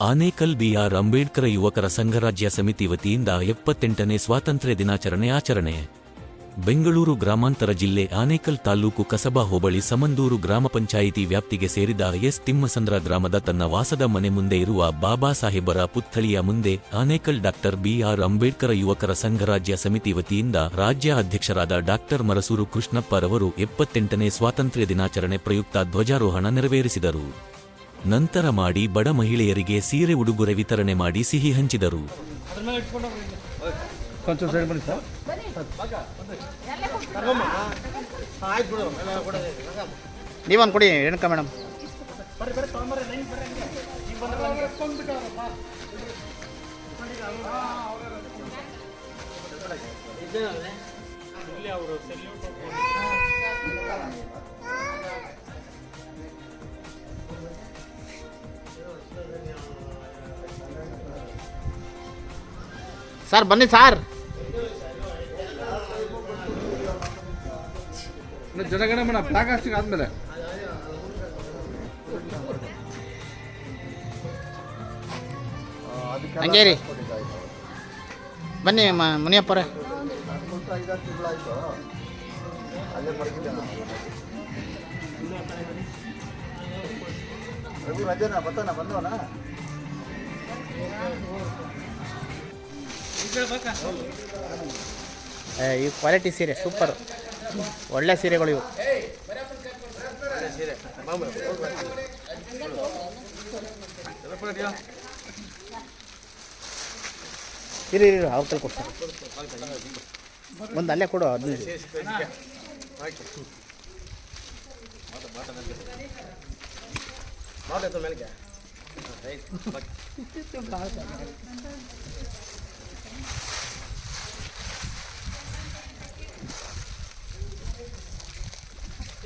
Anekal B R Ambedkar ಯುವಕರ ಸಂಘರಾಜ್ಯ ಸಮಿತಿ ವತಿಯಿಂದ ಎಪ್ಪತ್ತೆಂಟನೇ ಸ್ವಾತಂತ್ರ್ಯ ದಿನಾಚರಣೆ ಆಚರಣೆ. ಬೆಂಗಳೂರು ಗ್ರಾಮಾಂತರ ಜಿಲ್ಲೆ ಆನೇಕಲ್ ತಾಲೂಕು ಕಸಬಾ ಹೋಬಳಿ ಸಮಂದೂರು ಗ್ರಾಮ ಪಂಚಾಯಿತಿ ವ್ಯಾಪ್ತಿಗೆ ಸೇರಿದ ಎಸ್ ತಿಮ್ಮಸಂದ್ರ ಗ್ರಾಮದ ತನ್ನ ವಾಸದ ಮನೆ ಮುಂದೆ ಇರುವ ಬಾಬಾ ಸಾಹೇಬರ ಪುತ್ಥಳಿಯ ಮುಂದೆ ಆನೇಕಲ್ ಡಾಕ್ಟರ್ ಬಿಆರ್ ಅಂಬೇಡ್ಕರ ಯುವಕರ ಸಂಘರಾಜ್ಯ ಸಮಿತಿ ವತಿಯಿಂದ ರಾಜ್ಯ ಅಧ್ಯಕ್ಷರಾದ ಡಾಕ್ಟರ್ ಮರಸೂರು ಕೃಷ್ಣಪ್ಪರವರು ಎಪ್ಪತ್ತೆಂಟನೇ ಸ್ವಾತಂತ್ರ್ಯ ದಿನಾಚರಣೆ ಪ್ರಯುಕ್ತ ಧ್ವಜಾರೋಹಣ ನೆರವೇರಿಸಿದರು. ನಂತರ ಮಾಡಿ ಬಡ ಮಹಿಳೆಯರಿಗೆ ಸೀರೆ ಉಡುಗೊರೆ ವಿತರಣೆ ಮಾಡಿ ಸಿಹಿ ಹಂಚಿದರು. ನೀವೊಂದು ಕೊಡಿ ಏನಕ್ಕ ಮೇಡಮ್ ಸರ್ ಬನ್ನಿ ಸರ್. ಜನಗಣಮನ ಪ್ಲಾಕಾಸ್ಟಿಂಗ್ ಆದ್ಮೇಲೆ. ಹಂಗೆ ರೀ ಬನ್ನಿ ಮ- ಬರ್ತಾನ ಏ, ಈ ಕ್ವಾಲಿಟಿ ಸೀರೆ ಸೂಪರ್ ಒಳ್ಳೆ ಸೀರೆಗಳು ಇವು. ಇರಿ ಇರಿ ಅವ್ರ ಕೊಡ್ತಾರೆ ಒಂದು ಅಲ್ಲೇ ಕೊಡು ಹದಿನೈದು